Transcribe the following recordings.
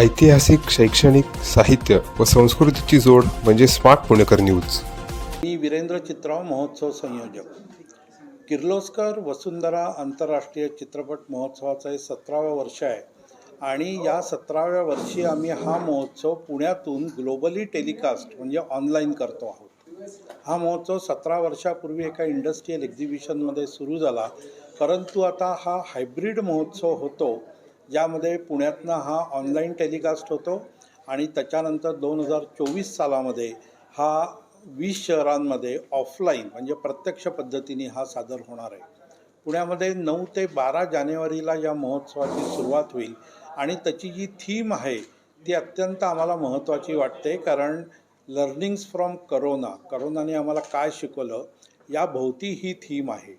ऐतिहासिक शैक्षणिक साहित्य व संस्कृतीची जोड म्हणजे स्मार्ट पुणेकर न्यूज. मी वीरेंद्र चित्राव महोत्सव संयोजक. किर्लोस्कर वसुंधरा आंतरराष्ट्रीय चित्रपट महोत्सवाचं हे सतरावं वर्ष आहे आणि या सतराव्या वर्षी आम्ही हा महोत्सव पुण्यातून ग्लोबली टेलिकास्ट म्हणजे ऑनलाईन करतो आहोत. हा महोत्सव सतरा वर्षापूर्वी एका इंडस्ट्रीयल एक्झिबिशनमध्ये सुरू झाला परंतु आता हा हायब्रिड महोत्सव होतो ज्यामध्ये पुण्यातनं हा ऑनलाईन टेलिकास्ट होतो आणि त्याच्यानंतर दोन हजार चोवीस सालामध्ये हा वीस शहरांमध्ये ऑफलाईन म्हणजे प्रत्यक्ष पद्धतीने हा सादर होणार आहे. पुण्यामध्ये नऊ ते बारा जानेवारीला या महोत्सवाची सुरुवात होईल आणि त्याची जी थीम आहे ती अत्यंत आम्हाला महत्त्वाची वाटते कारण लर्निंग्स फ्रॉम करोना करोनाने आम्हाला काय शिकवलं या भोवती ही थीम आहे.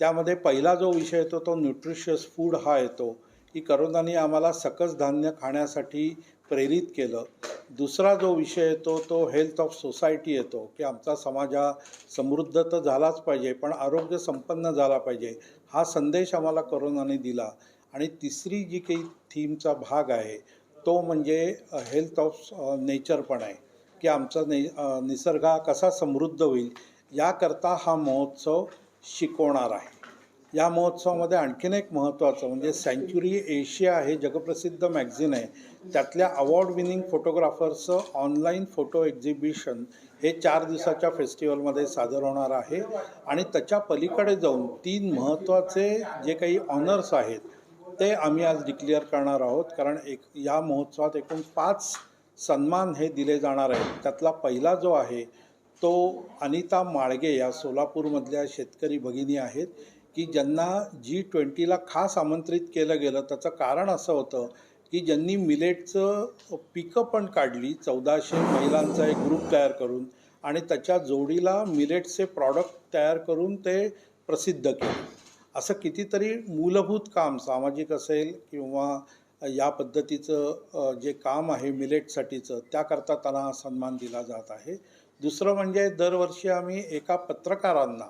त्यामध्ये पहिला जो विषय येतो तो न्यूट्रिशियस फूड हा येतो. की करोनाने आम्हाला सकस धान्य खाण्यासाठी प्रेरित केलं. दुसरा जो विषय येतो तो हेल्थ ऑफ सोसायटी येतो की आमचा समाज हा समृद्ध तर झालाच पाहिजे पण आरोग्य संपन्न झाला पाहिजे हा संदेश आम्हाला करोनाने दिला. आणि तिसरी जी काही थीमचा भाग आहे तो म्हणजे हेल्थ ऑफ नेचर पण आहे की आमचा ने निसर्ग हा कसा समृद्ध होईल याकरता हा महोत्सव शिकवणार आहे. या महोत्सवामध्ये आणखीन एक महत्त्वाचं म्हणजे सँच्युरी एशिया हे जगप्रसिद्ध मॅगझिन आहे. त्यातल्या अवॉर्ड विनिंग फोटोग्राफर्सचं ऑनलाईन फोटो एक्झिबिशन हे चार दिवसाच्या फेस्टिवलमध्ये सादर होणार आहे. आणि त्याच्या पलीकडे जाऊन तीन महत्त्वाचे जे काही ऑनर्स आहेत ते आम्ही आज डिक्लेअर करणार आहोत. कारण एक या महोत्सवात एकूण पाच सन्मान हे दिले जाणार आहेत. त्यातला पहिला जो आहे तो अनिता माळगे या सोलापूरमधल्या शेतकरी भगिनी आहेत. की ज्यांना जी ट्वेंटीला खास आमंत्रित केलं गेलं त्याचं कारण असं होतं की ज्यांनी मिलेटचं पिकं पण काढली चौदाशे महिलांचा एक ग्रुप तयार करून आणि त्याच्या जोडीला मिलेटचे प्रॉडक्ट तयार करून ते प्रसिद्ध केले. असं कितीतरी मूलभूत काम सामाजिक असेल किंवा या पद्धतीचं जे काम आहे मिलेटसाठीचं त्याकरता त्यांना सन्मान दिला जात आहे. दुसरं म्हणजे दरवर्षी आम्ही एका पत्रकारांना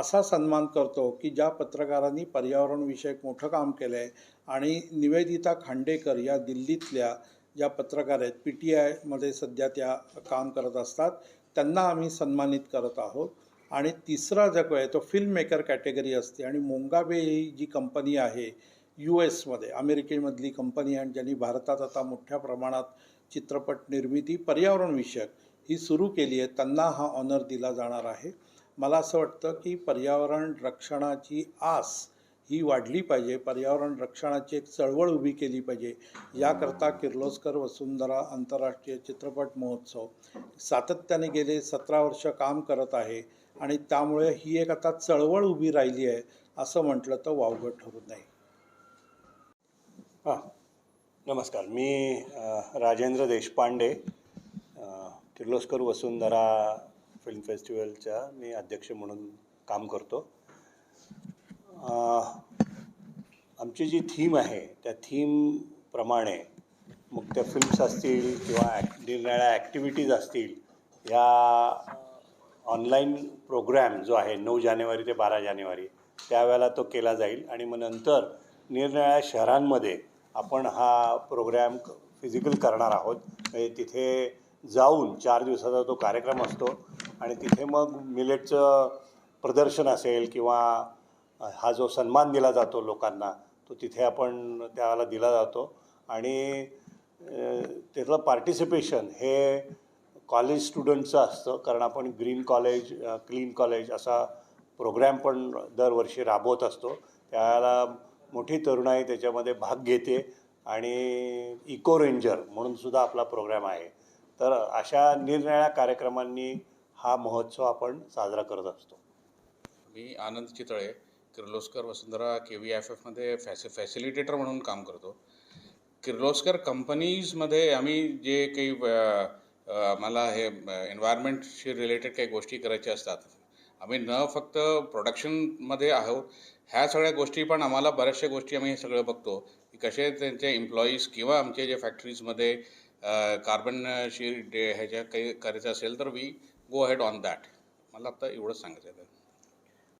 असा सन्मान करतो की ज्या पत्रकारांनी पर्यावरणविषयक मोठं काम केलं आहे आणि निवेदिता खांडेकर या दिल्लीतल्या ज्या पत्रकार आहेत पी टी आयमध्ये सध्या त्या काम करत असतात त्यांना आम्ही सन्मानित करत आहोत. आणि तिसरा जो आहे तो फिल्म मेकर कॅटेगरी असते आणि मोंगाबे ही जी कंपनी आहे यू एसमध्ये अमेरिकेमधली कंपनी आहे आणि ज्यांनी भारतात आता मोठ्या प्रमाणात चित्रपट निर्मिती पर्यावरणविषयक ही सुरू केली आहे त्यांना हा ऑनर दिला जाणार आहे. मला असं वाटतं की पर्यावरण रक्षणाची आस ही वाढली पाहिजे. पर्यावरण रक्षणाची एक चळवळ उभी केली पाहिजे. याकरता किर्लोस्कर वसुंधरा आंतरराष्ट्रीय चित्रपट महोत्सव सातत्याने गेले सतरा वर्ष काम करत आहे आणि त्यामुळे ही एक आता चळवळ उभी राहिली आहे असं म्हटलं तर वावगं ठरू नये. हां. नमस्कार. मी राजेंद्र देशपांडे किर्लोस्कर वसुंधरा फिल्म फेस्टिवलच्या मी अध्यक्ष म्हणून काम करतो. आमची जी थीम आहे त्या थीमप्रमाणे मग त्या फिल्म्स असतील किंवा ॲक् निरनिराळ्या ॲक्टिव्हिटीज असतील या ऑनलाईन प्रोग्रॅम जो आहे नऊ जानेवारी ते बारा जानेवारी त्यावेळेला तो केला जाईल. आणि मग नंतर निरनिराळ्या शहरांमध्ये आपण हा प्रोग्रॅम फिजिकल करणार आहोत. म्हणजे तिथे जाऊन चार दिवसाचा तो कार्यक्रम असतो. आणि तिथे मग मिलेटचं प्रदर्शन असेल किंवा हा जो सन्मान दिला जातो लोकांना तो तिथे आपण त्याला दिला जातो. आणि अ, त्यातलं पार्टिसिपेशन हे कॉलेज स्टुडंटचं असतं कारण आपण ग्रीन कॉलेज क्लीन कॉलेज असा प्रोग्रॅम पण दरवर्षी राबवत असतो. त्याला मोठी तरुणाई त्याच्यामध्ये भाग घेते आणि इको रेंजर म्हणून सुद्धा आपला प्रोग्रॅम आहे. तर अशा निरनिराळ्या कार्यक्रमांनी हा महोत्सव आपण साजरा करत असतो. मी Anand Chitale Kirloskar Vasundhara K V F एफमध्ये फॅसि फॅसिलिटेटर म्हणून काम करतो. किर्लोस्कर कंपनीजमध्ये आम्ही जे काही मला हे एन्व्हायरमेंटशी रिलेटेड काही गोष्टी करायच्या असतात आम्ही न फक्त प्रोडक्शनमध्ये आहोत. ह्या सगळ्या गोष्टी पण आम्हाला बऱ्याचशा गोष्टी आम्ही हे सगळं बघतो की कसे त्यांचे एम्प्लॉईज किंवा आमचे जे फॅक्टरीजमध्ये कार्बनशी ह्याच्या काही करायचं असेल तर we go head on that मला आता एवढंच सांगायचं आहे